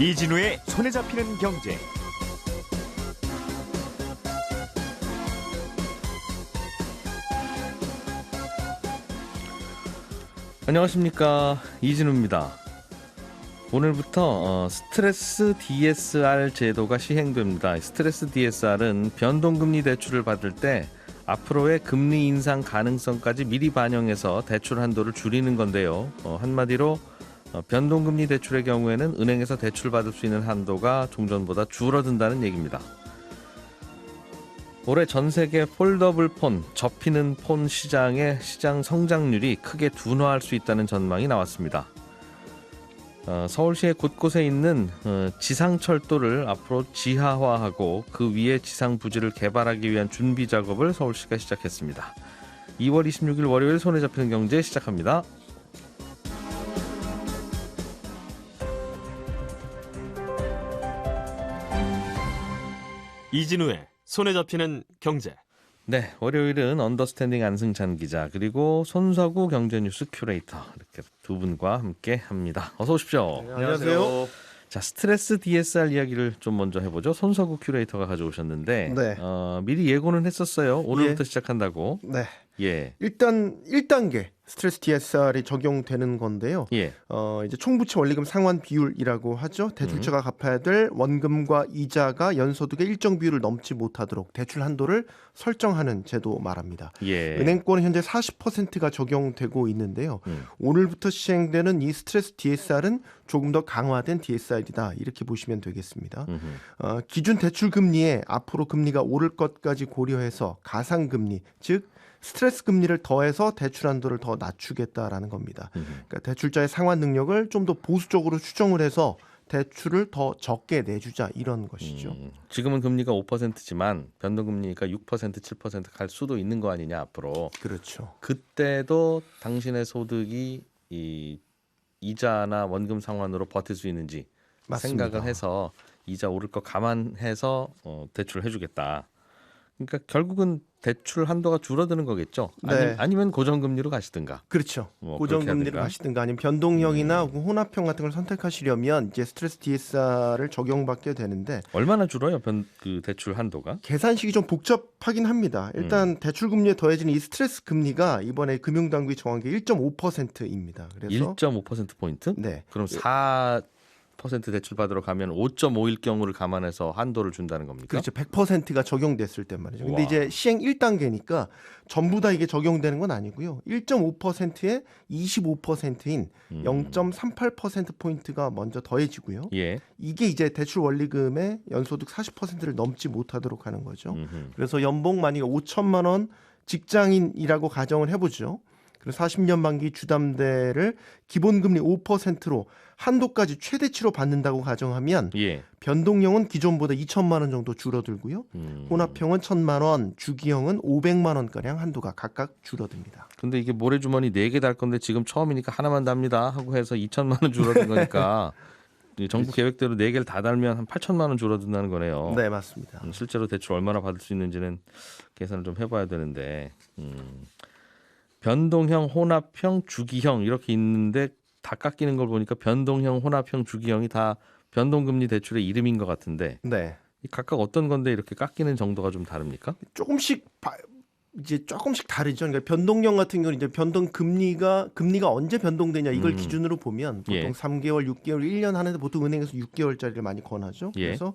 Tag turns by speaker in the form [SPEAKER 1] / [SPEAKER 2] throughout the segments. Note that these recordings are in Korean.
[SPEAKER 1] 이진우의 손에 잡히는 경제.
[SPEAKER 2] 안녕하십니까 이진우입니다. 오늘부터 어, 스트레스 DSR 제도가 시행됩니다. 스트레스 DSR은 변동금리 대출을 받을 때 앞으로의 금리 인상 가능성까지 미리 반영해서 대출 한도를 줄이는 건데요. 어, 한마디로 어, 변동금리 대출의 경우에는 은행에서 대출 받을 수 있는 한도가 종전보다 줄어든다는 얘기입니다. 올해 전 세계 폴더블 폰, 접히는 폰 시장의 시장 성장률이 크게 둔화할 수 있다는 전망이 나왔습니다. 어, 서울시의 곳곳에 있는 어, 지상철도를 앞으로 지하화하고 그 위에 지상 부지를 개발하기 위한 준비 작업을 서울시가 시작했습니다. 2월 26일 월요일 손에 잡히는 경제 시작합니다.
[SPEAKER 3] 이진우의 손에 잡히는 경제.
[SPEAKER 2] 네, 월요일은 언더스탠딩 안승찬 기자 그리고 손석우 경제뉴스 큐레이터 이렇게 두 분과 함께 합니다. 어서 오십시오.
[SPEAKER 4] 안녕하세요.
[SPEAKER 2] 자, 스트레스 DSR 이야기를 좀 먼저 해보죠. 손석우 큐레이터가 가져오셨는데
[SPEAKER 4] 네.
[SPEAKER 2] 어, 미리 예고는 했었어요. 오늘부터
[SPEAKER 4] 예.
[SPEAKER 2] 시작한다고.
[SPEAKER 4] 네.
[SPEAKER 2] 예,
[SPEAKER 4] 일단 1단계 스트레스 DSR이 적용되는 건데요.
[SPEAKER 2] 예,
[SPEAKER 4] 어, 이제 총부채 원리금 상환 비율이라고 하죠.
[SPEAKER 2] 음.
[SPEAKER 4] 대출자가 갚아야 될 원금과 이자가 연소득의 일정 비율을 넘지 못하도록 대출 한도를 설정하는 제도 말합니다.
[SPEAKER 2] 예.
[SPEAKER 4] 은행권은 현재 40%가 적용되고 있는데요.
[SPEAKER 2] 음.
[SPEAKER 4] 오늘부터 시행되는 이 스트레스 DSR은 조금 더 강화된 DSR이다. 이렇게 보시면 되겠습니다.
[SPEAKER 2] 음흠.
[SPEAKER 4] 어, 기준 대출 금리에 앞으로 금리가 오를 것까지 고려해서 가상 금리, 즉 스트레스 금리를 더해서 대출 한도를 더 낮추겠다라는 겁니다. 그러니까 대출자의 상환 능력을 좀 더 보수적으로 추정을 해서 대출을 더 적게 내주자 이런 것이죠.
[SPEAKER 2] 음, 지금은 금리가 5%지만 변동금리가 6% 7%갈 수도 있는 거 아니냐 앞으로.
[SPEAKER 4] 그렇죠.
[SPEAKER 2] 그때도 당신의 소득이 이 이자나 원금 상환으로 버틸 수 있는지
[SPEAKER 4] 맞습니다.
[SPEAKER 2] 생각을 해서 이자 오를 거 감안해서 어, 대출을 해주겠다. 그러니까 결국은 대출 한도가 줄어드는 거겠죠.
[SPEAKER 4] 네.
[SPEAKER 2] 아니, 면 고정금리로 가시든가.
[SPEAKER 4] 그렇죠.
[SPEAKER 2] 뭐 하든가.
[SPEAKER 4] 하시든가 아니면 변동형이나 혹은 혼합형 같은 걸 선택하시려면 이제 스트레스 DSR을 적용받게 되는데
[SPEAKER 2] 얼마나 줄어요? 변, 그 대출 한도가?
[SPEAKER 4] 계산식이 좀 복잡하긴 합니다. 일단
[SPEAKER 2] 음.
[SPEAKER 4] 대출 금리에 더해지는 이 스트레스 금리가 이번에 금융당국이 정한 게 1.5%입니다. 그래서
[SPEAKER 2] 1.5% 포인트?
[SPEAKER 4] 네.
[SPEAKER 2] 그럼 4% 대출 받으러 가면 5.5일 경우를 감안해서 한도를 준다는 겁니까?
[SPEAKER 4] 그렇죠. 100%가 적용됐을 때 말이죠. 근데
[SPEAKER 2] 우와.
[SPEAKER 4] 이제 시행 1단계니까 전부 다 이게 적용되는 건 아니고요. 1.5%에 25%인
[SPEAKER 2] 음.
[SPEAKER 4] 0.38% 포인트가 먼저 더해지고요.
[SPEAKER 2] 예.
[SPEAKER 4] 이게 이제 대출 원리금의 연소득 40%를 넘지 못하도록 하는 거죠.
[SPEAKER 2] 음흠.
[SPEAKER 4] 그래서 연봉 만약에 5천만 원 직장인이라고 가정을 해보죠. 그래서 40년 만기 주담대를 기본금리 5%로 한도까지 최대치로 받는다고 가정하면
[SPEAKER 2] 예.
[SPEAKER 4] 변동형은 기존보다 2천만 원 정도 줄어들고요.
[SPEAKER 2] 음.
[SPEAKER 4] 혼합형은 1천만 원, 주기형은 500만 원가량 한도가 각각 줄어듭니다.
[SPEAKER 2] 근데 이게 모래주머니 4개 달 건데 지금 처음이니까 하나만 답니다 하고 해서 2천만 원 줄어든 거니까 이 정부 계획대로 4개를 다 달면 한 8천만 원 줄어든다는 거네요.
[SPEAKER 4] 네, 맞습니다.
[SPEAKER 2] 음, 실제로 대출 얼마나 받을 수 있는지는 계산을 좀 해봐야 되는데 음, 변동형, 혼합형, 주기형 이렇게 있는데 다 깎이는 걸 보니까 변동형, 혼합형, 주기형이 다 변동금리 대출의 이름인 것 같은데
[SPEAKER 4] 네.
[SPEAKER 2] 이 각각 어떤 건데 이렇게 깎이는 정도가 좀 다릅니까?
[SPEAKER 4] 조금씩 바- 이제 조금씩 다르죠. 그러니까 변동형 같은 경우는 이제 변동 금리가 금리가 언제 변동되냐 이걸
[SPEAKER 2] 음.
[SPEAKER 4] 기준으로 보면 보통
[SPEAKER 2] 예.
[SPEAKER 4] 3개월, 6개월, 1년 하는데 보통 은행에서 6개월짜리를 많이 권하죠.
[SPEAKER 2] 예.
[SPEAKER 4] 그래서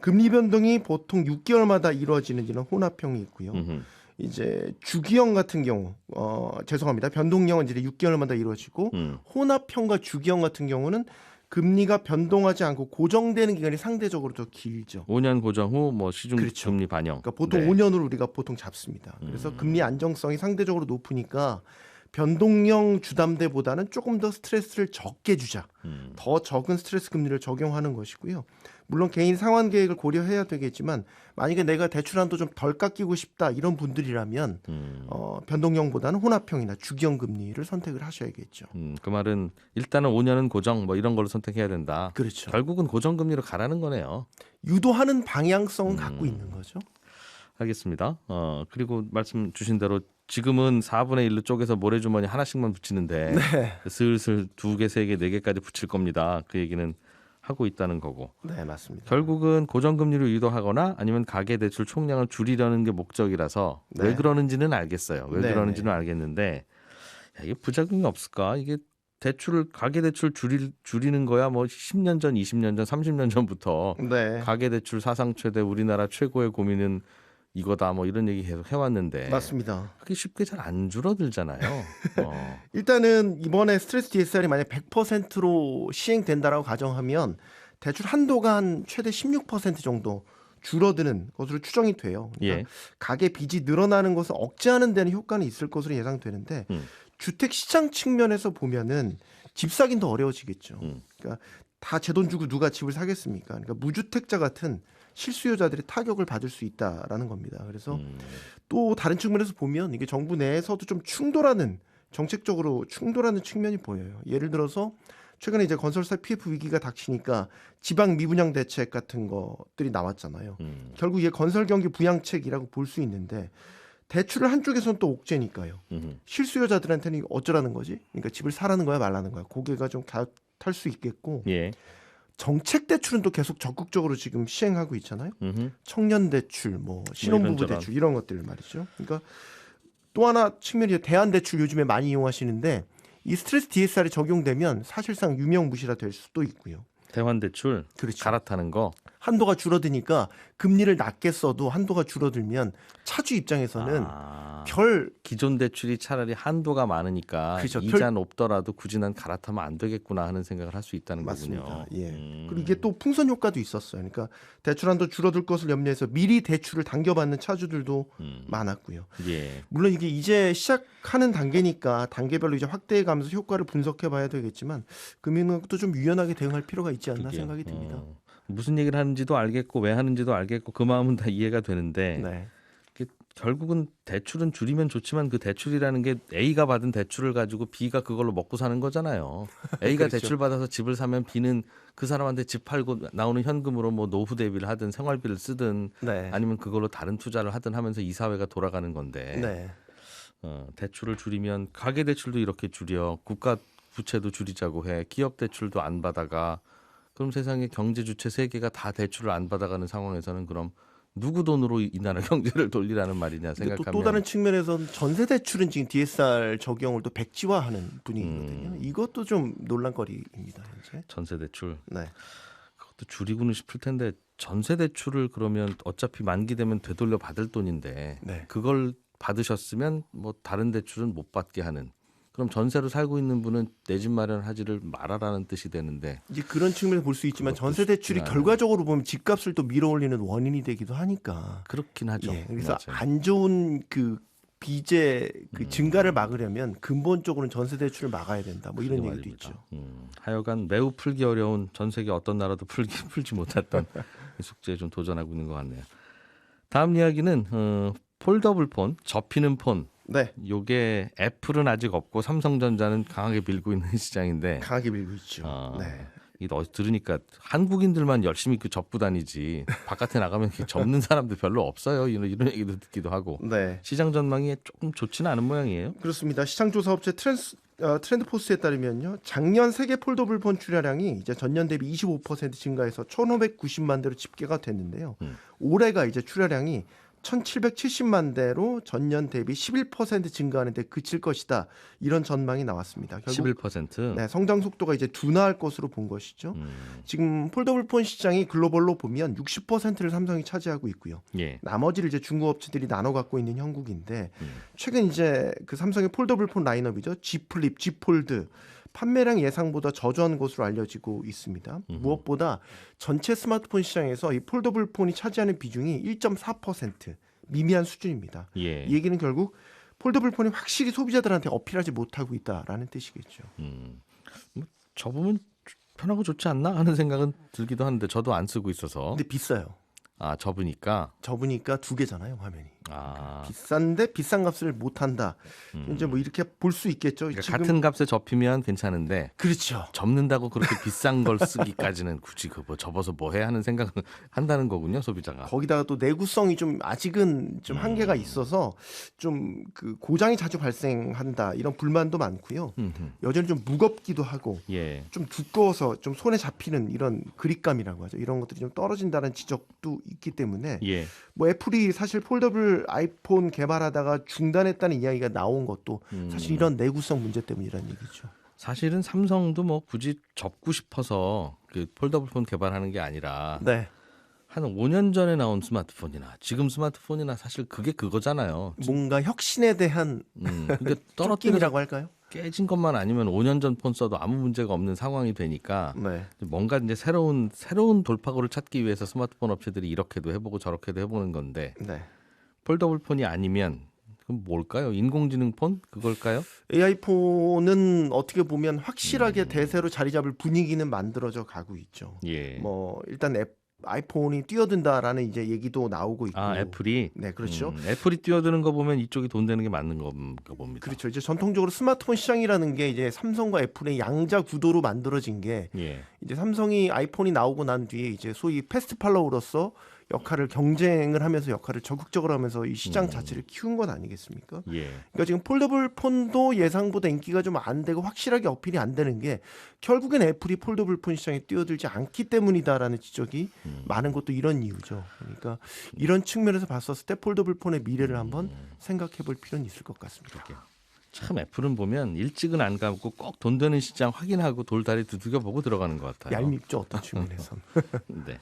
[SPEAKER 4] 금리 변동이 보통 6개월마다 이루어지는지는 혼합형이 있고요.
[SPEAKER 2] 음흠.
[SPEAKER 4] 이제 주기형 같은 경우 어 죄송합니다. 변동형은 이제 6개월마다 이루어지고
[SPEAKER 2] 음.
[SPEAKER 4] 혼합형과 주기형 같은 경우는 금리가 변동하지 않고 고정되는 기간이 상대적으로 더 길죠.
[SPEAKER 2] 5년 고정 후 뭐 시중
[SPEAKER 4] 그렇죠.
[SPEAKER 2] 금리 반영.
[SPEAKER 4] 그러니까 보통
[SPEAKER 2] 네.
[SPEAKER 4] 5년을 우리가 보통 잡습니다. 그래서 금리 안정성이 상대적으로 높으니까 변동형 주담대보다는 조금 더 스트레스를 적게 주자.
[SPEAKER 2] 음.
[SPEAKER 4] 더 적은 스트레스 금리를 적용하는 것이고요. 물론 개인 상환 계획을 고려해야 되겠지만 만약에 내가 대출 한도 좀 덜 깎이고 싶다 이런 분들이라면
[SPEAKER 2] 음.
[SPEAKER 4] 어, 변동형보다는 혼합형이나 주기형 금리를 선택을 하셔야겠죠.
[SPEAKER 2] 음, 그 말은 일단은 5년은 고정 뭐 이런 걸로 선택해야 된다.
[SPEAKER 4] 그렇죠.
[SPEAKER 2] 결국은 고정 금리로 가라는 거네요.
[SPEAKER 4] 유도하는 방향성은
[SPEAKER 2] 음.
[SPEAKER 4] 갖고 있는 거죠.
[SPEAKER 2] 알겠습니다. 어, 그리고 말씀 주신 대로 지금은 4분의 1로 쪼개서 모래주머니 하나씩만 붙이는데
[SPEAKER 4] 네.
[SPEAKER 2] 슬슬 두 개, 세 개, 네 개까지 붙일 겁니다. 그 얘기는 하고 있다는 거고
[SPEAKER 4] 네, 맞습니다.
[SPEAKER 2] 결국은 고정금리를 유도하거나 아니면 가계 대출 총량을 줄이려는 게 목적이라서 왜
[SPEAKER 4] 네.
[SPEAKER 2] 그러는지는 알겠어요. 왜
[SPEAKER 4] 네,
[SPEAKER 2] 그러는지는 알겠는데 야, 이게 부작용이 없을까? 이게 대출을 가계 대출 줄이, 줄이는 거야 뭐 10년 전, 20년 전, 30년 전부터
[SPEAKER 4] 네.
[SPEAKER 2] 가계 대출 사상 최대 우리나라 최고의 고민은 이거다 뭐 이런 얘기 계속 해왔는데
[SPEAKER 4] 맞습니다.
[SPEAKER 2] 그게 쉽게 잘 안 줄어들잖아요. 어.
[SPEAKER 4] 일단은 이번에 스트레스 DSR이 만약 100%로 시행된다라고 가정하면 대출 한도가 한 최대 16% 정도 줄어드는 것으로 추정이 돼요. 그러니까
[SPEAKER 2] 예.
[SPEAKER 4] 가계 빚이 늘어나는 것을 억제하는 데는 효과는 있을 것으로 예상되는데
[SPEAKER 2] 음.
[SPEAKER 4] 주택 시장 측면에서 보면은 집 사긴 더 어려워지겠죠.
[SPEAKER 2] 음.
[SPEAKER 4] 그러니까 다 제 돈 주고 누가 집을 사겠습니까? 그러니까 무주택자 같은 실수요자들이 타격을 받을 수 있다라는 겁니다. 그래서
[SPEAKER 2] 음.
[SPEAKER 4] 또 다른 측면에서 보면 이게 정부 내에서도 좀 충돌하는 정책적으로 충돌하는 측면이 보여요. 예를 들어서 최근에 이제 건설사 PF 위기가 닥치니까 지방 미분양 대책 같은 것들이 나왔잖아요.
[SPEAKER 2] 음.
[SPEAKER 4] 결국 이게 건설 경기 부양책이라고 볼 수 있는데 대출을 한쪽에서는 또 옥죄니까요.
[SPEAKER 2] 음.
[SPEAKER 4] 실수요자들한테는 어쩌라는 거지? 그러니까 집을 사라는 거야 말라는 거야. 고개가 좀탈수 있겠고
[SPEAKER 2] 예.
[SPEAKER 4] 정책 대출은 또 계속 적극적으로 지금 시행하고 있잖아요.
[SPEAKER 2] 음흠.
[SPEAKER 4] 청년 대출, 뭐 신혼부부
[SPEAKER 2] 이런저런.
[SPEAKER 4] 대출 이런 것들 말이죠. 그러니까 또 하나 측면이 대안 대출 요즘에 많이 이용하시는데 이 스트레스 DSR이 적용되면 사실상 유명무실화 될 수도 있고요.
[SPEAKER 2] 대환 대출
[SPEAKER 4] 그렇죠.
[SPEAKER 2] 갈아타는 거.
[SPEAKER 4] 한도가 줄어드니까 금리를 낮게 써도 한도가 줄어들면 차주 입장에서는
[SPEAKER 2] 아,
[SPEAKER 4] 별
[SPEAKER 2] 기존 대출이 차라리 한도가 많으니까
[SPEAKER 4] 그렇죠.
[SPEAKER 2] 이자 높더라도 굳이 난 갈아타면 안 되겠구나 하는 생각을 할 수 있다는
[SPEAKER 4] 맞습니다.
[SPEAKER 2] 거군요.
[SPEAKER 4] 예.
[SPEAKER 2] 음.
[SPEAKER 4] 그리고 이게 또 풍선 효과도 있었어요. 그러니까 대출 한도 줄어들 것을 염려해서 미리 대출을 당겨받는 차주들도
[SPEAKER 2] 음.
[SPEAKER 4] 많았고요.
[SPEAKER 2] 예.
[SPEAKER 4] 물론 이게 이제 시작하는 단계니까 단계별로 이제 확대해 가면서 효과를 분석해 봐야 되겠지만 금융당국도 좀 유연하게 대응할 필요가 있지 않나
[SPEAKER 2] 그게요.
[SPEAKER 4] 생각이 듭니다.
[SPEAKER 2] 어, 무슨 얘기를 하는지도 알겠고 왜 하는지도 알겠고 그 마음은 다 이해가 되는데
[SPEAKER 4] 네.
[SPEAKER 2] 결국은 대출은 줄이면 좋지만 그 대출이라는 게 A가 받은 대출을 가지고 B가 그걸로 먹고 사는 거잖아요. A가
[SPEAKER 4] 그렇죠.
[SPEAKER 2] 대출 받아서 집을 사면 B는 그 사람한테 집 팔고 나오는 현금으로 뭐 노후 대비를 하든 생활비를 쓰든
[SPEAKER 4] 네.
[SPEAKER 2] 아니면 그걸로 다른 투자를 하든 하면서 이 사회가 돌아가는 건데
[SPEAKER 4] 네.
[SPEAKER 2] 어, 대출을 줄이면 가계 대출도 이렇게 줄여 국가 부채도 줄이자고 해 기업 대출도 안 받아가 그럼 세상에 경제 주체 세 개가 다 대출을 안 받아가는 상황에서는 그럼 누구 돈으로 이 나라 경제를 돌리라는 말이냐 생각하면
[SPEAKER 4] 또, 또 다른 측면에서는 전세 대출은 지금 DSR 적용을 또 백지화하는 분위기거든요.
[SPEAKER 2] 음.
[SPEAKER 4] 이것도 좀 논란거리입니다. 현재.
[SPEAKER 2] 전세 대출
[SPEAKER 4] 네.
[SPEAKER 2] 그것도 줄이고는 싶을 텐데 전세 대출을 그러면 어차피 만기 되면 되돌려 받을 돈인데
[SPEAKER 4] 네.
[SPEAKER 2] 그걸 받으셨으면 뭐 다른 대출은 못 받게 하는 그럼 전세로 살고 있는 분은 내 집 마련하지를 말아라는 뜻이 되는데
[SPEAKER 4] 이제 그런 측면에서 볼 수 있지만 전세 대출이. 결과적으로 보면 집값을 또 밀어올리는 원인이 되기도 하니까.
[SPEAKER 2] 그렇긴 하죠.
[SPEAKER 4] 예, 그래서
[SPEAKER 2] 맞아요.
[SPEAKER 4] 안 좋은 그 빚의 그
[SPEAKER 2] 음.
[SPEAKER 4] 증가를 막으려면 근본적으로는 전세 대출을 막아야 된다. 뭐 이런 얘기도
[SPEAKER 2] 말입니다.
[SPEAKER 4] 있죠.
[SPEAKER 2] 음, 하여간 매우 풀기 어려운 전 세계 어떤 나라도 풀기 풀지 못했던 이 숙제에 좀 도전하고 있는 것 같네요. 다음 이야기는 어, 폴더블 폰, 접히는 폰.
[SPEAKER 4] 네,
[SPEAKER 2] 요게 애플은 아직 없고 삼성전자는 강하게 밀고 있는 시장인데
[SPEAKER 4] 강하게 밀고 있죠.
[SPEAKER 2] 어,
[SPEAKER 4] 네.
[SPEAKER 2] 어디서 들으니까 한국인들만 열심히 그 접고 다니지 바깥에 나가면 이렇게 접는 사람들 별로 없어요. 이런 이런 얘기도 듣기도 하고
[SPEAKER 4] 네.
[SPEAKER 2] 시장 전망이 조금 좋지는 않은 모양이에요.
[SPEAKER 4] 그렇습니다. 시장 조사 업체 트렌스, 어, 트렌드 포스에 따르면요, 작년 세계 폴더블 폰 출하량이 이제 전년 대비 25% 증가해서 1,590만 대로 집계가 됐는데요.
[SPEAKER 2] 음.
[SPEAKER 4] 올해가 이제 출하량이 1,770만 대로 전년 대비 11% 증가하는 데 그칠 것이다. 이런 전망이 나왔습니다. 결국
[SPEAKER 2] 11%.
[SPEAKER 4] 네, 성장 속도가 이제 둔화할 것으로 본 것이죠.
[SPEAKER 2] 음,
[SPEAKER 4] 지금 폴더블 폰 시장이 글로벌로 보면 60%를 삼성이 차지하고 있고요.
[SPEAKER 2] 예.
[SPEAKER 4] 나머지를 이제 중국 업체들이 나눠 갖고 있는 형국인데
[SPEAKER 2] 음.
[SPEAKER 4] 최근 이제 그 삼성의 폴더블 폰 라인업이죠. G 플립, G 폴드 판매량 예상보다 저조한 것으로 알려지고 있습니다.
[SPEAKER 2] 음흠.
[SPEAKER 4] 무엇보다 전체 스마트폰 시장에서 이 폴더블 폰이 차지하는 비중이 1.4% 미미한 수준입니다.
[SPEAKER 2] 예.
[SPEAKER 4] 이 얘기는 결국 폴더블 폰이 확실히 소비자들한테 어필하지 못하고 있다라는 뜻이겠죠.
[SPEAKER 2] 음. 뭐 접으면 편하고 좋지 않나 하는 생각은 들기도 하는데 저도 안 쓰고 있어서
[SPEAKER 4] 근데 비싸요.
[SPEAKER 2] 아 접으니까.
[SPEAKER 4] 접으니까 두 개잖아요 화면이.
[SPEAKER 2] 아
[SPEAKER 4] 비싼데 비싼 값을 못 한다. 이제 뭐 이렇게 볼 수 있겠죠.
[SPEAKER 2] 음. 그러니까
[SPEAKER 4] 지금
[SPEAKER 2] 같은 값에 접히면 괜찮은데
[SPEAKER 4] 그렇죠.
[SPEAKER 2] 접는다고 그렇게 비싼 걸 쓰기까지는 굳이 그뭐 접어서 뭐해 하는 생각을 한다는 거군요 소비자가.
[SPEAKER 4] 거기다가 또 내구성이 좀 아직은 좀
[SPEAKER 2] 음.
[SPEAKER 4] 한계가 있어서 좀 그 고장이 자주 발생한다 이런 불만도 많고요.
[SPEAKER 2] 음흠.
[SPEAKER 4] 여전히 좀 무겁기도 하고
[SPEAKER 2] 예.
[SPEAKER 4] 좀 두꺼워서 좀 손에 잡히는 이런 그립감이라고 하죠. 이런 것들이 좀 떨어진다는 지적도 있기 때문에
[SPEAKER 2] 예.
[SPEAKER 4] 뭐 애플이 사실 폴더블 아이폰 개발하다가 중단했다는 이야기가 나온 것도
[SPEAKER 2] 음.
[SPEAKER 4] 사실 이런 내구성 문제 때문이라는 얘기죠.
[SPEAKER 2] 사실은 삼성도 뭐 굳이 접고 싶어서 그 폴더블 폰 개발하는 게 아니라
[SPEAKER 4] 네.
[SPEAKER 2] 한 5년 전에 나온 스마트폰이나 지금 스마트폰이나 사실 그게 그거잖아요.
[SPEAKER 4] 뭔가 혁신에 대한
[SPEAKER 2] 음,
[SPEAKER 4] 쫓김이라고 할까요?
[SPEAKER 2] 깨진 것만 아니면 5년 전 폰 써도 아무 문제가 없는 상황이 되니까
[SPEAKER 4] 네.
[SPEAKER 2] 뭔가 이제 새로운 새로운 돌파구를 찾기 위해서 스마트폰 업체들이 이렇게도 해보고 저렇게도 해보는 건데
[SPEAKER 4] 네.
[SPEAKER 2] 폴더블 폰이 아니면 그럼 뭘까요? 인공지능 폰 그걸까요?
[SPEAKER 4] AI 폰은 어떻게 보면 확실하게
[SPEAKER 2] 음.
[SPEAKER 4] 대세로 자리 잡을 분위기는 만들어져 가고 있죠.
[SPEAKER 2] 예.
[SPEAKER 4] 뭐 일단 앱, 아이폰이 뛰어든다라는 이제 얘기도 나오고 있고.
[SPEAKER 2] 아 애플이
[SPEAKER 4] 네, 그렇죠.
[SPEAKER 2] 음, 애플이 뛰어드는 거 보면 이쪽이 돈 되는 게 맞는 건가 봅니다.
[SPEAKER 4] 그렇죠. 이제 전통적으로 스마트폰 시장이라는 게 이제 삼성과 애플의 양자 구도로 만들어진 게
[SPEAKER 2] 예.
[SPEAKER 4] 이제 삼성이 아이폰이 나오고 난 뒤에 이제 소위 패스트 팔로우로서 역할을 경쟁을 하면서 역할을 적극적으로 하면서 이 시장
[SPEAKER 2] 음.
[SPEAKER 4] 자체를 키운 건 아니겠습니까?
[SPEAKER 2] 예.
[SPEAKER 4] 그러니까 지금 폴더블 폰도 예상보다 인기가 좀 안 되고 확실하게 어필이 안 되는 게 결국엔 애플이 폴더블 폰 시장에 뛰어들지 않기 때문이다라는 지적이
[SPEAKER 2] 음.
[SPEAKER 4] 많은 것도 이런 이유죠. 그러니까 이런 측면에서 봤었을 때 폴더블 폰의 미래를 한번
[SPEAKER 2] 음.
[SPEAKER 4] 생각해 볼 필요는 있을 것 같습니다.
[SPEAKER 2] 참 애플은 보면 일찍은 안 가고 꼭 돈 되는 시장 확인하고 돌다리 두들겨 보고 들어가는 것 같아요.
[SPEAKER 4] 얄밉죠 어떤 측면에선.
[SPEAKER 2] 네.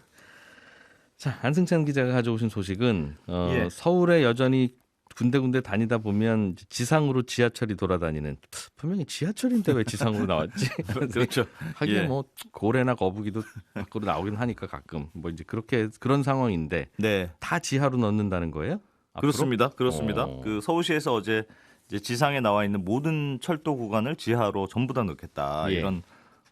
[SPEAKER 2] 자 안승찬 기자가 가져오신 소식은 어,
[SPEAKER 3] 예.
[SPEAKER 2] 서울에 여전히 군데군데 다니다 보면 지상으로 지하철이 돌아다니는 분명히 지하철인데 왜 지상으로 나왔지?
[SPEAKER 3] 그렇죠.
[SPEAKER 2] 하긴
[SPEAKER 3] 예.
[SPEAKER 2] 뭐 고래나 거북이도 밖으로 나오긴 하니까 가끔 뭐 이제 그렇게 그런 상황인데
[SPEAKER 3] 네.
[SPEAKER 2] 다 지하로 넣는다는 거예요? 앞으로?
[SPEAKER 3] 그렇습니다. 그렇습니다.
[SPEAKER 2] 어.
[SPEAKER 3] 그 서울시에서 어제 이제 지상에 나와 있는 모든 철도 구간을 지하로 전부 다 넣겠다
[SPEAKER 2] 예.
[SPEAKER 3] 이런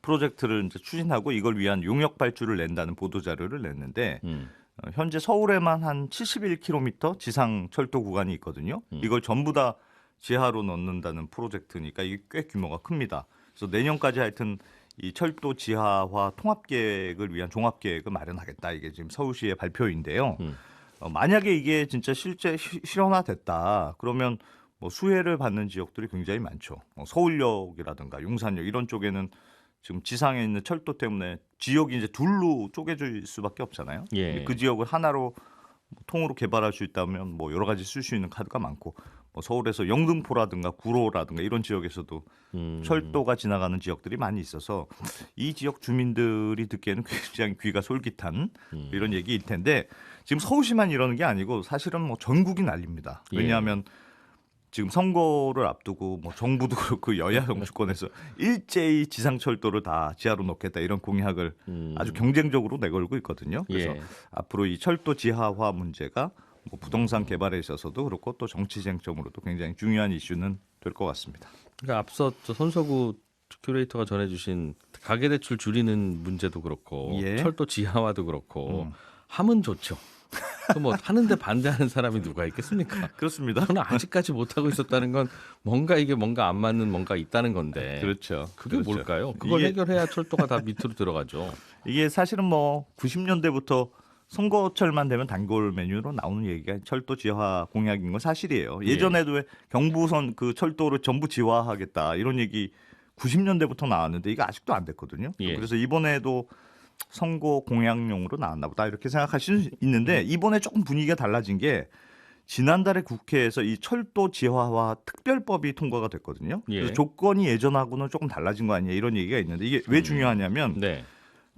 [SPEAKER 3] 프로젝트를 이제 추진하고 이걸 위한 용역 발주를 낸다는 보도 자료를 냈는데
[SPEAKER 2] 음.
[SPEAKER 3] 어, 현재 서울에만 한 71km 지상 철도 구간이 있거든요.
[SPEAKER 2] 음.
[SPEAKER 3] 이걸 전부 다 지하로 넣는다는 프로젝트니까 이게 꽤 규모가 큽니다. 그래서 내년까지 하여튼 이 철도 지하화 통합 계획을 위한 종합 계획을 마련하겠다. 이게 지금 서울시의 발표인데요.
[SPEAKER 2] 음.
[SPEAKER 3] 어, 만약에 이게 진짜 실제 시- 실현화됐다. 그러면 뭐 수혜를 받는 지역들이 굉장히 많죠. 뭐 서울역이라든가 용산역 이런 쪽에는 지금 지상에 있는 철도 때문에 지역이 이제 둘로 쪼개질 수밖에 없잖아요.
[SPEAKER 2] 예.
[SPEAKER 3] 그 지역을 하나로 뭐 통으로 개발할 수 있다면 뭐 여러 가지 쓸 수 있는 카드가 많고 뭐 서울에서 영등포라든가 구로라든가 이런 지역에서도
[SPEAKER 2] 음.
[SPEAKER 3] 철도가 지나가는 지역들이 많이 있어서 이 지역 주민들이 듣기에는 굉장히 귀가 솔깃한
[SPEAKER 2] 음.
[SPEAKER 3] 이런 얘기일 텐데 지금 서울시만 이러는 게 아니고 사실은 뭐 전국이 난립니다.
[SPEAKER 2] 예.
[SPEAKER 3] 왜냐하면 지금 선거를 앞두고 뭐 정부도 그렇고 여야 정치권에서 일제히 지상철도를 다 지하로 넣겠다 이런 공약을
[SPEAKER 2] 음.
[SPEAKER 3] 아주 경쟁적으로 내걸고 있거든요. 그래서
[SPEAKER 2] 예.
[SPEAKER 3] 앞으로 이 철도 지하화 문제가 뭐 부동산 개발에 있어서도 그렇고 또 정치 쟁점으로도 굉장히 중요한 이슈는 될 것 같습니다.
[SPEAKER 2] 그러니까 앞서 저 손석우 큐레이터가 전해주신 가계대출 줄이는 문제도 그렇고
[SPEAKER 3] 예.
[SPEAKER 2] 철도 지하화도 그렇고
[SPEAKER 3] 음.
[SPEAKER 2] 하면 좋죠. 그뭐 하는데 반대하는 사람이 누가 있겠습니까?
[SPEAKER 3] 그렇습니다.
[SPEAKER 2] 저는 아직까지 못 하고 있었다는 건 뭔가 이게 뭔가 안 맞는 뭔가 있다는 건데.
[SPEAKER 3] 그렇죠.
[SPEAKER 2] 그게
[SPEAKER 3] 그렇죠.
[SPEAKER 2] 뭘까요? 그걸
[SPEAKER 3] 이게-
[SPEAKER 2] 해결해야 철도가 다 밑으로 들어가죠.
[SPEAKER 3] 이게 사실은 뭐 90년대부터 선거철만 되면 단골 메뉴로 나오는 얘기가 철도 지하 공약인 건 사실이에요. 예전에도 왜 경부선 그 철도를 전부 지화하겠다 이런 얘기 90년대부터 나왔는데 이게 아직도 안 됐거든요.
[SPEAKER 2] 예.
[SPEAKER 3] 그래서 이번에도 선거 공약용으로 나왔나 보다 이렇게 생각하실 수 있는데 이번에 조금 분위기가 달라진 게 지난달에 국회에서 이 철도 지하화 특별법이 통과가 됐거든요.
[SPEAKER 2] 예.
[SPEAKER 3] 그래서 조건이 예전하고는 조금 달라진 거 아니냐 이런 얘기가 있는데 이게 왜 중요하냐면
[SPEAKER 2] 네.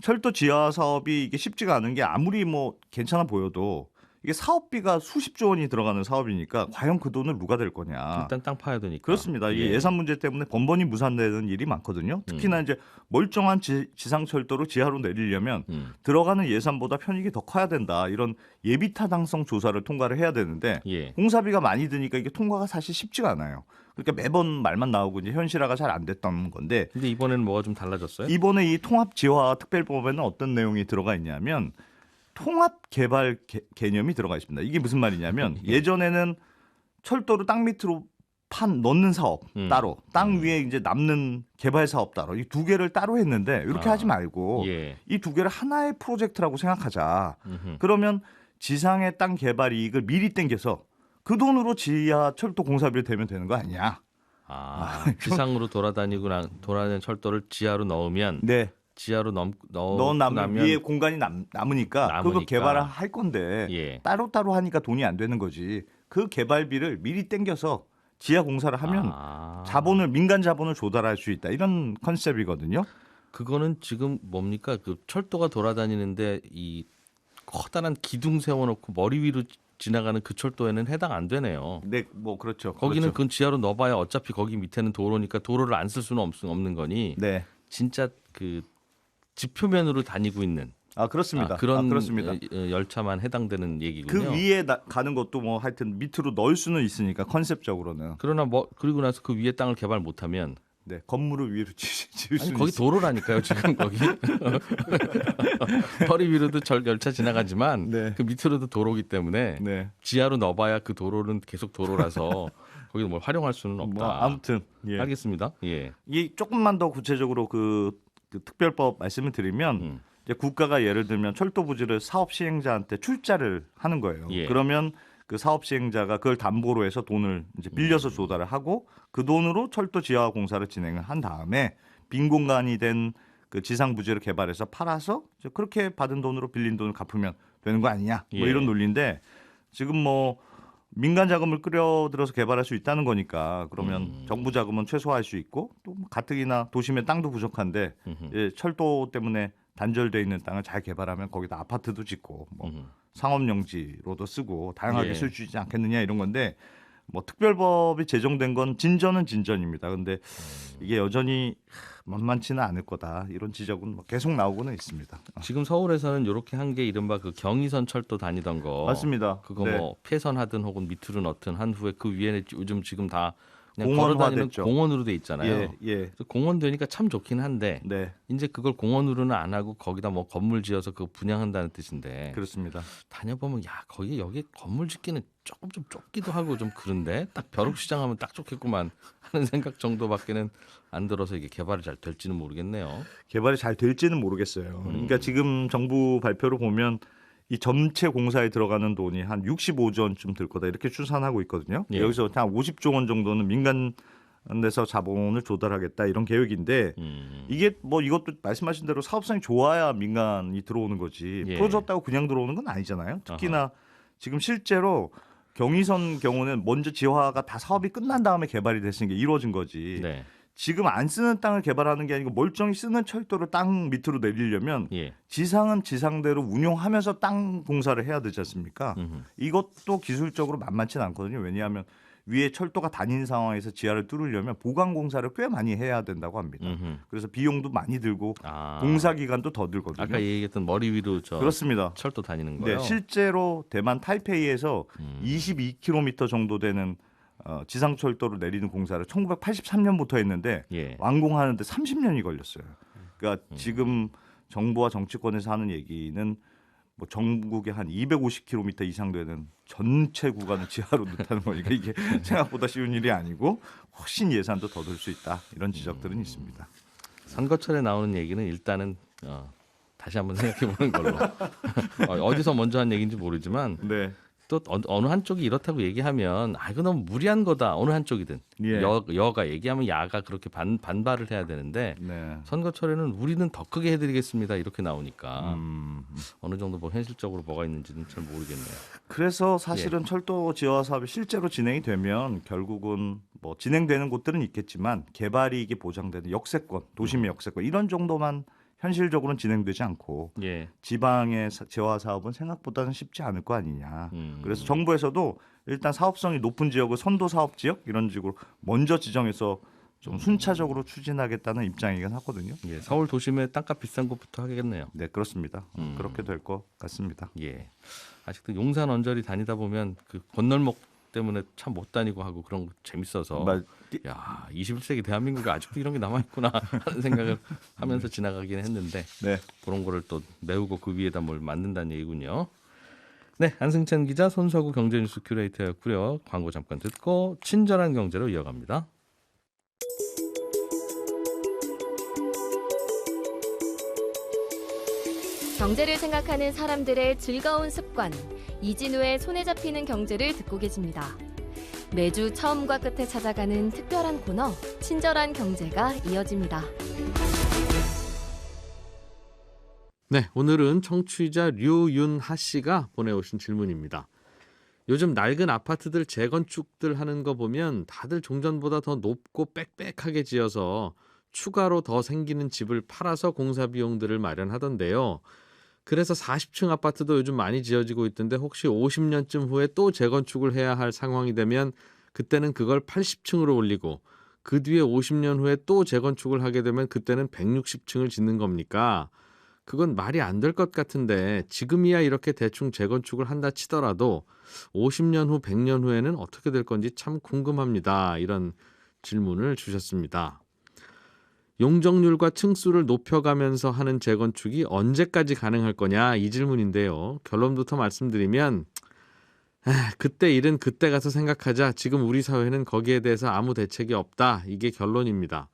[SPEAKER 3] 철도 지하 사업이 이게 쉽지가 않은 게 아무리 뭐 괜찮아 보여도 이게 사업비가 수십조 원이 들어가는 사업이니까 과연 그 돈을 누가 될 거냐.
[SPEAKER 2] 일단 땅 파야 되니까.
[SPEAKER 3] 그렇습니다. 이게
[SPEAKER 2] 예.
[SPEAKER 3] 예산 문제 때문에 번번이 무산되는 일이 많거든요. 특히나
[SPEAKER 2] 음.
[SPEAKER 3] 이제 멀쩡한 지, 상철도를 지하로 내리려면
[SPEAKER 2] 음.
[SPEAKER 3] 들어가는 예산보다 편익이 더 커야 된다. 이런 예비 타당성 조사를 통과를 해야 되는데
[SPEAKER 2] 예.
[SPEAKER 3] 공사비가 많이 드니까 이게 통과가 사실 쉽지가 않아요. 그러니까 매번 말만 나오고 이제 현실화가 잘 안 됐던 건데
[SPEAKER 2] 근데 이번에는 뭐가 좀 달라졌어요?
[SPEAKER 3] 이번에 이 통합 지화 특별법에는 어떤 내용이 들어가 있냐면 통합 개발 개, 개념이 들어가 있습니다. 이게 무슨 말이냐면 예전에는 철도를 땅 밑으로 판 넣는 사업
[SPEAKER 2] 음.
[SPEAKER 3] 따로, 땅
[SPEAKER 2] 음.
[SPEAKER 3] 위에 이제 남는 개발 사업 따로 이 두 개를 따로 했는데 이렇게
[SPEAKER 2] 아.
[SPEAKER 3] 하지 말고
[SPEAKER 2] 예.
[SPEAKER 3] 이두 개를 하나의 프로젝트라고 생각하자.
[SPEAKER 2] 음흠.
[SPEAKER 3] 그러면 지상의 땅 개발 이익을 미리 땡겨서 그 돈으로 지하 철도 공사비를 대면 되는 거 아니냐?
[SPEAKER 2] 아, 지상으로 돌아다니고 나, 돌아다니는 철도를 지하로 넣으면
[SPEAKER 3] 네.
[SPEAKER 2] 지하로 넘, 넣어
[SPEAKER 3] 넣어 남으면
[SPEAKER 2] 나면
[SPEAKER 3] 위에 공간이 남, 남으니까, 그거
[SPEAKER 2] 남으니까.
[SPEAKER 3] 개발을 할 건데
[SPEAKER 2] 예.
[SPEAKER 3] 따로 따로 하니까 돈이 안 되는 거지. 그 개발비를 미리 땡겨서 지하 공사를 하면
[SPEAKER 2] 아,
[SPEAKER 3] 자본을 민간 자본을 조달할 수 있다. 이런 컨셉이거든요.
[SPEAKER 2] 그거는 지금 뭡니까? 그 철도가 돌아다니는데 이 커다란 기둥 세워놓고 머리 위로 지나가는 그 철도에는 해당 안 되네요.
[SPEAKER 3] 네, 뭐 그렇죠.
[SPEAKER 2] 거기는
[SPEAKER 3] 그렇죠.
[SPEAKER 2] 그건 지하로 넣어봐야 어차피 거기 밑에는 도로니까 도로를 안 쓸 수는 없, 없는 거니
[SPEAKER 3] 네.
[SPEAKER 2] 진짜 그 지표면으로 다니고 있는
[SPEAKER 3] 아 그렇습니다.
[SPEAKER 2] 아, 그런
[SPEAKER 3] 아, 그렇습니다.
[SPEAKER 2] 어, 어, 열차만 해당되는 얘기군요.
[SPEAKER 3] 그 위에 나- 가는 것도 뭐 하여튼 밑으로 넣을 수는 있으니까 컨셉적으로는
[SPEAKER 2] 그러나 뭐 그리고 나서 그 위에 땅을 개발 못하면
[SPEAKER 3] 네 건물을 위로 지- 지을
[SPEAKER 2] 아니
[SPEAKER 3] 수는
[SPEAKER 2] 거기
[SPEAKER 3] 있어요.
[SPEAKER 2] 도로라니까요 지금 거기 허리 위로도 절 열차 지나가지만
[SPEAKER 3] 네.
[SPEAKER 2] 그 밑으로도 도로기 때문에
[SPEAKER 3] 네.
[SPEAKER 2] 지하로 넣어봐야 그 도로는 계속 도로라서 거기 뭘 활용할 수는 없다.
[SPEAKER 3] 뭐 아무튼 예.
[SPEAKER 2] 알겠습니다. 예.
[SPEAKER 3] 이 조금만 더 구체적으로 그, 그 특별법 말씀을 드리면
[SPEAKER 2] 음.
[SPEAKER 3] 이제 국가가 예를 들면 철도 부지를 사업 시행자한테 출자를 하는 거예요.
[SPEAKER 2] 예.
[SPEAKER 3] 그러면 그 사업 시행자가 그걸 담보로 해서 돈을 이제 빌려서
[SPEAKER 2] 음.
[SPEAKER 3] 조달을 하고 그 돈으로 철도 지하 공사를 진행을 한 다음에 빈 공간이 된 그 지상 부지를 개발해서 팔아서 그렇게 받은 돈으로 빌린 돈을 갚으면 되는 거 아니냐 뭐
[SPEAKER 2] 예.
[SPEAKER 3] 이런 논리인데 지금 뭐 민간 자금을 끌어들여서 개발할 수 있다는 거니까 그러면
[SPEAKER 2] 음.
[SPEAKER 3] 정부 자금은 최소화할 수 있고 또뭐 가뜩이나 도심에 땅도 부족한데
[SPEAKER 2] 음흠.
[SPEAKER 3] 예, 철도 때문에 단절돼 있는 땅을 잘 개발하면 거기다 아파트도 짓고 뭐
[SPEAKER 2] 음흠.
[SPEAKER 3] 상업용지로도 쓰고 다양하게
[SPEAKER 2] 예.
[SPEAKER 3] 쓸수 있지 않겠느냐 이런 건데 뭐 특별법이 제정된 건 진전은 진전입니다. 근데
[SPEAKER 2] 음.
[SPEAKER 3] 이게 여전히 만만치는 않을 거다 이런 지적은 뭐 계속 나오고는 있습니다. 어,
[SPEAKER 2] 지금 서울에서는 이렇게 한 게 이른바 그 경의선 철도 다니던 거
[SPEAKER 3] 맞습니다.
[SPEAKER 2] 그거
[SPEAKER 3] 네.
[SPEAKER 2] 뭐 폐선하든 혹은 밑으로 넣든 한 후에 그 위에는 요즘 지금 다 그냥
[SPEAKER 3] 공원화
[SPEAKER 2] 걸어다니는
[SPEAKER 3] 됐죠.
[SPEAKER 2] 공원으로 돼 있잖아요.
[SPEAKER 3] 예, 예,
[SPEAKER 2] 공원 되니까 참 좋긴 한데
[SPEAKER 3] 네,
[SPEAKER 2] 이제 그걸 공원으로는 안 하고 거기다 뭐 건물 지어서 그거 분양한다는 뜻인데
[SPEAKER 3] 그렇습니다.
[SPEAKER 2] 다녀보면 야 거기 여기 건물 짓기는 조금 좀 좁기도 하고 좀 그런데 딱 벼룩시장 하면 딱 좋겠구만 하는 생각 정도밖에는 안 들어서 이게 개발이 잘 될지는 모르겠네요.
[SPEAKER 3] 개발이 잘 될지는 모르겠어요.
[SPEAKER 2] 음.
[SPEAKER 3] 그러니까 지금 정부 발표를 보면 이 전체 공사에 들어가는 돈이 한 65조 원쯤 들 거다 이렇게 추산하고 있거든요.
[SPEAKER 2] 예.
[SPEAKER 3] 여기서 한 50조 원 정도는 민간에서 자본을 조달하겠다 이런 계획인데
[SPEAKER 2] 음.
[SPEAKER 3] 이게 뭐 이것도 말씀하신 대로 사업성이 좋아야 민간이 들어오는 거지
[SPEAKER 2] 예.
[SPEAKER 3] 풀어줬다고 그냥 들어오는 건 아니잖아요. 특히나 지금 실제로 경의선 경우는 먼저 지화가 다 사업이 끝난 다음에 개발이 됐으니까 이루어진 거지.
[SPEAKER 2] 네.
[SPEAKER 3] 지금 안 쓰는 땅을 개발하는 게 아니고 멀쩡히 쓰는 철도를 땅 밑으로 내리려면
[SPEAKER 2] 예.
[SPEAKER 3] 지상은 지상대로 운용하면서 땅 공사를 해야 되지 않습니까?
[SPEAKER 2] 음흠.
[SPEAKER 3] 이것도 기술적으로 만만치는 않거든요. 왜냐하면 위에 철도가 다닌 상황에서 지하를 뚫으려면 보강 공사를 꽤 많이 해야 된다고 합니다.
[SPEAKER 2] 음흠.
[SPEAKER 3] 그래서 비용도 많이 들고
[SPEAKER 2] 아.
[SPEAKER 3] 공사 기간도 더 들거든요.
[SPEAKER 2] 아까 얘기했던 머리 위로 저
[SPEAKER 3] 그렇습니다.
[SPEAKER 2] 철도 다니는 거요.
[SPEAKER 3] 네, 실제로 대만 타이페이에서
[SPEAKER 2] 음.
[SPEAKER 3] 22km 정도 되는 어, 지상 철도를 내리는 공사를 1983년부터 했는데
[SPEAKER 2] 예.
[SPEAKER 3] 완공하는데 30년이 걸렸어요. 그러니까
[SPEAKER 2] 음.
[SPEAKER 3] 지금 정부와 정치권에서 하는 얘기는 뭐 전국에 한 250km 이상 되는 전체 구간을 지하로 넣다는 거니까 이게 생각보다 쉬운 일이 아니고 훨씬 예산도 더 들 수 있다 이런 지적들은
[SPEAKER 2] 음.
[SPEAKER 3] 있습니다.
[SPEAKER 2] 선거철에 나오는 얘기는 일단은 어, 다시 한번 생각해 보는 걸로. 어, 어디서 먼저 한 얘기인지 모르지만
[SPEAKER 3] 네,
[SPEAKER 2] 또 어, 어느 한쪽이 이렇다고 얘기하면 아 이거 너무 무리한 거다. 어느 한쪽이든
[SPEAKER 3] 예.
[SPEAKER 2] 여, 여가 얘기하면 야가 그렇게 반, 반발을 해야 되는데
[SPEAKER 3] 네.
[SPEAKER 2] 선거철에는 우리는 더 크게 해드리겠습니다. 이렇게 나오니까
[SPEAKER 3] 음,
[SPEAKER 2] 어느 정도 뭐 현실적으로 뭐가 있는지는 잘 모르겠네요.
[SPEAKER 3] 그래서
[SPEAKER 2] 예.
[SPEAKER 3] 사실은 철도 지하 사업이 실제로 진행이 되면 결국은 뭐 진행되는 곳들은 있겠지만 개발 이익이 보장되는 역세권, 도심의
[SPEAKER 2] 음.
[SPEAKER 3] 역세권 이런 정도만 현실적으로는 진행되지 않고
[SPEAKER 2] 예.
[SPEAKER 3] 지방의 사- 재화 사업은 생각보다는 쉽지 않을 거 아니냐.
[SPEAKER 2] 음.
[SPEAKER 3] 그래서 정부에서도 일단 사업성이 높은 지역을 선도 사업 지역 이런 식으로 먼저 지정해서 좀 순차적으로 추진하겠다는 입장이긴 하거든요.
[SPEAKER 2] 예, 서울 도심에 땅값 비싼 곳부터 하겠네요.
[SPEAKER 3] 네, 그렇습니다.
[SPEAKER 2] 음.
[SPEAKER 3] 그렇게 될 것 같습니다.
[SPEAKER 2] 예. 아직도 용산 언저리 다니다 보면 그 건널목 때문에 참 못 다니고 하고 그런 거 재밌어서 막야 21세기 대한민국에 아직도 이런 게 남아 있구나 하는 생각을 하면서 지나가긴 했는데
[SPEAKER 3] 네.
[SPEAKER 2] 그런 거를 또 메우고 그 위에다 뭘 만든다는 얘기군요. 네, 안승찬 기자, 손서구 경제뉴스 큐레이터였고요. 광고 잠깐 듣고 친절한 경제로 이어갑니다.
[SPEAKER 5] 경제를 생각하는 사람들의 즐거운 습관, 이진우의 손에 잡히는 경제를 듣고 계십니다. 매주 처음과 끝에 찾아가는 특별한 코너, 친절한 경제가 이어집니다.
[SPEAKER 2] 네, 오늘은 청취자 류윤하 씨가 보내오신 질문입니다. 요즘 낡은 아파트들 재건축들 하는 거 보면 다들 종전보다 더 높고 빽빽하게 지어서 추가로 더 생기는 집을 팔아서 공사 비용들을 마련하던데요. 그래서 40층 아파트도 요즘 많이 지어지고 있던데 혹시 50년쯤 후에 또 재건축을 해야 할 상황이 되면 그때는 그걸 80층으로 올리고 그 뒤에 50년 후에 또 재건축을 하게 되면 그때는 160층을 짓는 겁니까? 그건 말이 안 될 것 같은데 지금이야 이렇게 대충 재건축을 한다 치더라도 50년 후, 100년 후에는 어떻게 될 건지 참 궁금합니다. 이런 질문을 주셨습니다. 용적률과 층수를 높여가면서 하는 재건축이 언제까지 가능할 거냐 이 질문인데요. 결론부터 말씀드리면 에, 그때 일은 그때 가서 생각하자. 지금 우리 사회는 거기에 대해서 아무 대책이 없다. 이게 결론입니다.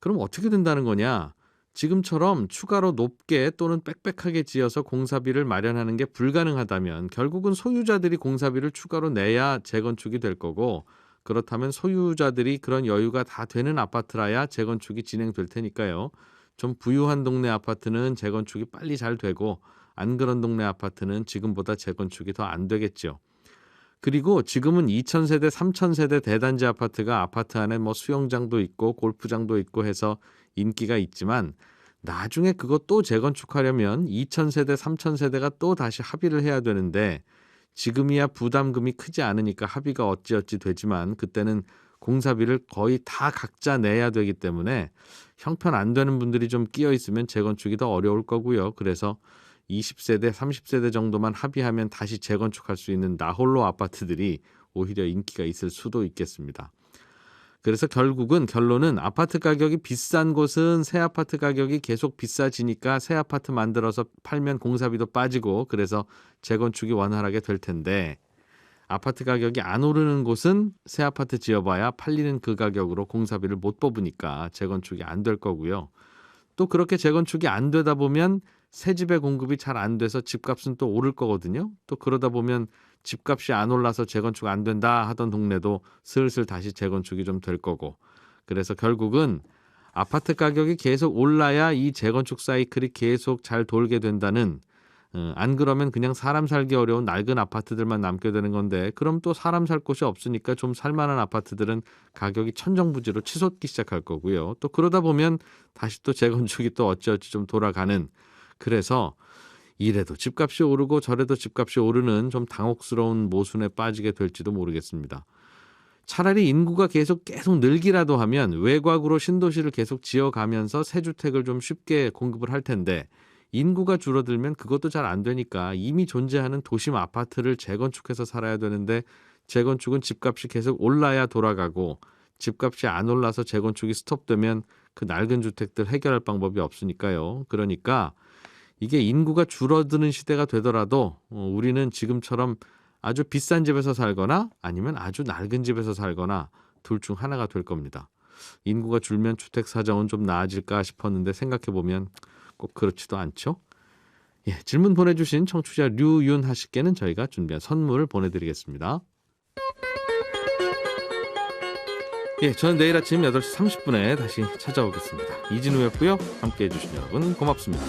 [SPEAKER 2] 그럼 어떻게 된다는 거냐? 지금처럼 추가로 높게 또는 빽빽하게 지어서 공사비를 마련하는 게 불가능하다면 결국은 소유자들이 공사비를 추가로 내야 재건축이 될 거고 그렇다면 소유자들이 그런 여유가 다 되는 아파트라야 재건축이 진행될 테니까요. 좀 부유한 동네 아파트는 재건축이 빨리 잘 되고 안 그런 동네 아파트는 지금보다 재건축이 더 안 되겠죠. 그리고 지금은 2000세대, 3000세대 대단지 아파트가 아파트 안에 뭐 수영장도 있고 골프장도 있고 해서 인기가 있지만 나중에 그거 또 재건축하려면 2000세대, 3000세대가 또 다시 합의를 해야 되는데 지금이야 부담금이 크지 않으니까 합의가 어찌어찌 되지만 그때는 공사비를 거의 다 각자 내야 되기 때문에 형편 안 되는 분들이 좀 끼어 있으면 재건축이 더 어려울 거고요. 그래서 20세대, 30세대 정도만 합의하면 다시 재건축할 수 있는 나홀로 아파트들이 오히려 인기가 있을 수도 있겠습니다. 그래서 결국은 결론은 아파트 가격이 비싼 곳은 새 아파트 가격이 계속 비싸지니까 새 아파트 만들어서 팔면 공사비도 빠지고 그래서 재건축이 원활하게 될 텐데 아파트 가격이 안 오르는 곳은 새 아파트 지어봐야 팔리는 그 가격으로 공사비를 못 뽑으니까 재건축이 안 될 거고요. 또 그렇게 재건축이 안 되다 보면 새 집의 공급이 잘 안 돼서 집값은 또 오를 거거든요. 또 그러다 보면 집값이 안 올라서 재건축 안 된다 하던 동네도 슬슬 다시 재건축이 좀 될 거고. 그래서 결국은 아파트 가격이 계속 올라야 이 재건축 사이클이 계속 잘 돌게 된다는 어, 안 그러면 그냥 사람 살기 어려운 낡은 아파트들만 남게 되는 건데 그럼 또 사람 살 곳이 없으니까 좀 살만한 아파트들은 가격이 천정부지로 치솟기 시작할 거고요. 또 그러다 보면 다시 또 재건축이 또 어찌어찌 좀 돌아가는 그래서 이래도 집값이 오르고 저래도 집값이 오르는 좀 당혹스러운 모순에 빠지게 될지도 모르겠습니다. 차라리 인구가 계속 계속 늘기라도 하면 외곽으로 신도시를 계속 지어가면서 새 주택을 좀 쉽게 공급을 할 텐데 인구가 줄어들면 그것도 잘 안 되니까 이미 존재하는 도심 아파트를 재건축해서 살아야 되는데 재건축은 집값이 계속 올라야 돌아가고 집값이 안 올라서 재건축이 스톱되면 그 낡은 주택들 해결할 방법이 없으니까요. 그러니까 이게 인구가 줄어드는 시대가 되더라도 어, 우리는 지금처럼 아주 비싼 집에서 살거나 아니면 아주 낡은 집에서 살거나 둘 중 하나가 될 겁니다. 인구가 줄면 주택 사정은 좀 나아질까 싶었는데 생각해 보면 꼭 그렇지도 않죠. 예, 질문 보내주신 청취자 류윤하 씨께는 저희가 준비한 선물을 보내드리겠습니다. 예, 저는 내일 아침 8시 30분에 다시 찾아오겠습니다. 이진우였고요. 함께 해 주신 여러분 고맙습니다.